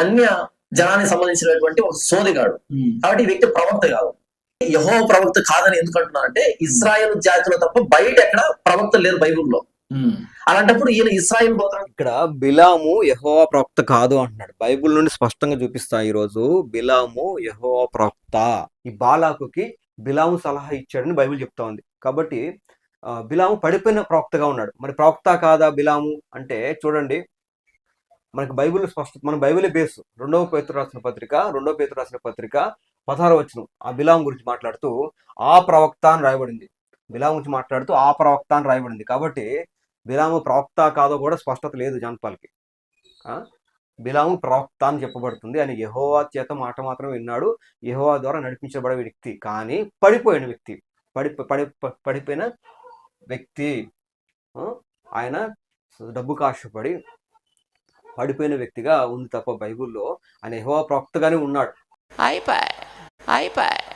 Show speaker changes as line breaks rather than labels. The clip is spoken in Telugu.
అన్య జనానికి సంబంధించినటువంటి ఒక సోదిగాడు కాబట్టి ఈ వ్యక్తి ప్రవక్త కాదు. యహో ప్రవక్త కాదని ఎందుకు అంటున్నారంటే ఇస్రాయేల్ జాతిలో తప్ప బయట ఎక్కడ ప్రవక్త లేరు బైబిల్లో. అలాంటప్పుడు ఈయన ఇస్రాయేల్ గోత్రం
ఇక్కడ బిలాము యెహోవా ప్రవక్త కాదు అంటున్నాడు. బైబిల్ నుండి స్పష్టంగా చూపిస్తా ఈ రోజు బిలాము యెహోవా ప్రవక్త. ఈ బాలాకుకి బిలాము సలహా ఇచ్చాడని బైబిల్ చెప్తా ఉంది. కాబట్టి బిలాము పడిపోయిన ప్రవక్తగా ఉన్నాడు. మరి ప్రవక్త కాదా బిలాము? అంటే చూడండి మనకి బైబిల్ స్పష్ట మన బైబిలే బేస్. రెండవ పేతురు రాసిన పత్రిక రెండవ పేతురు రాసిన పత్రిక పదహారు వచ్చిన ఆ బిలాం గురించి మాట్లాడుతూ ఆ ప్రవక్త అని రాయబడింది. బిలాం గురించి మాట్లాడుతూ ఆ ప్రవక్త అని రాయబడింది. కాబట్టి బిలాము ప్రవక్త కాదో కూడా స్పష్టత లేదు జాన్పాల్కి బిలాము ప్రవక్త అని చెప్పబడుతుంది. అని యహోవా చేత మాట మాత్రం విన్నాడు. యహోవా ద్వారా నడిపించబడే వ్యక్తి. కానీ పడిపోయిన వ్యక్తి. పడి పడి పడిపోయిన వ్యక్తి. ఆయన డబ్బు కాశపడి పడిపోయిన వ్యక్తిగా ఉంది తప్ప బైబిల్లో. ఆయన యహోవా ప్రవక్తగానే ఉన్నాడు.
అయిపోయి అయిపోయి